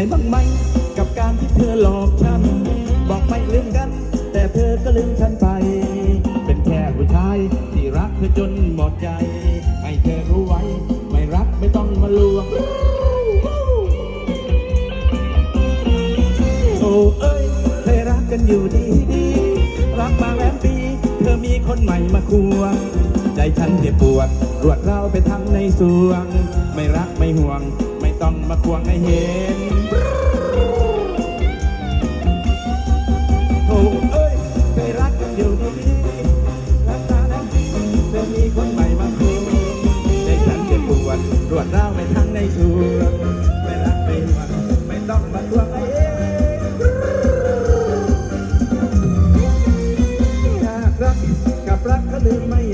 ใจบ้างไหมกับการที่เธอหลอกฉัน บอกไม่ลืมกัน แต่เธอก็ลืมฉันไป เป็นแค่ผู้ชายที่รักเธอจนหมดใจ ให้เธอรู้ไว้ ไม่รักไม่ต้องมาลวงโอ้เอ้ยเคยรักกันอยู่ดีดีรักมาแล้วปี เธอมีคนใหม่มาควงใจฉันเจ็บปวดรวดเร้าไปทั้งในสวง ไม่รักไม่ห่วง ไม่ต้องมาควงให้เห็น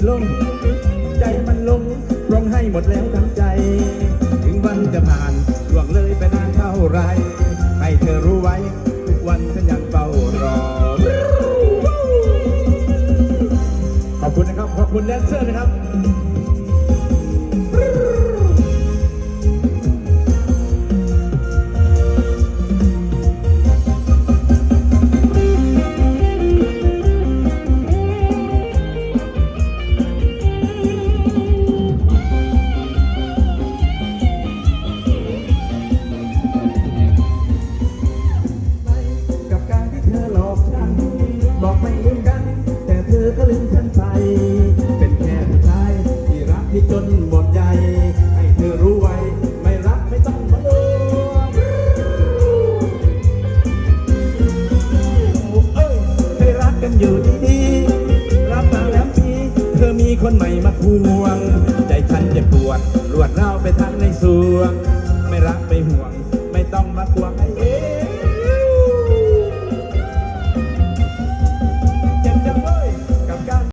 ลง ใจมันลงร้องให้หมดแล้วทั้งใจ ถึงวันจะผ่านล่วงเลยไปนานเท่าไรให้เธอรู้ไว้ ทุกวันฉันยังเฝ้ารอ ขอบคุณนะครับ ขอบคุณแดนเซอร์นะครับ ที่จนหมดใจให้เธอรู้ไว้ ไม่รักไม่ต้องมาลวงโอ้เอ้ยเคยรักกันอยู่ดีๆรักมาแล้วปีเธอมีคนใหม่มาควง ใจฉันเจ็บปวดรวดร้าไปทั้งในสวง ไม่รักไม่ห่วง ไม่ต้องมาควงให้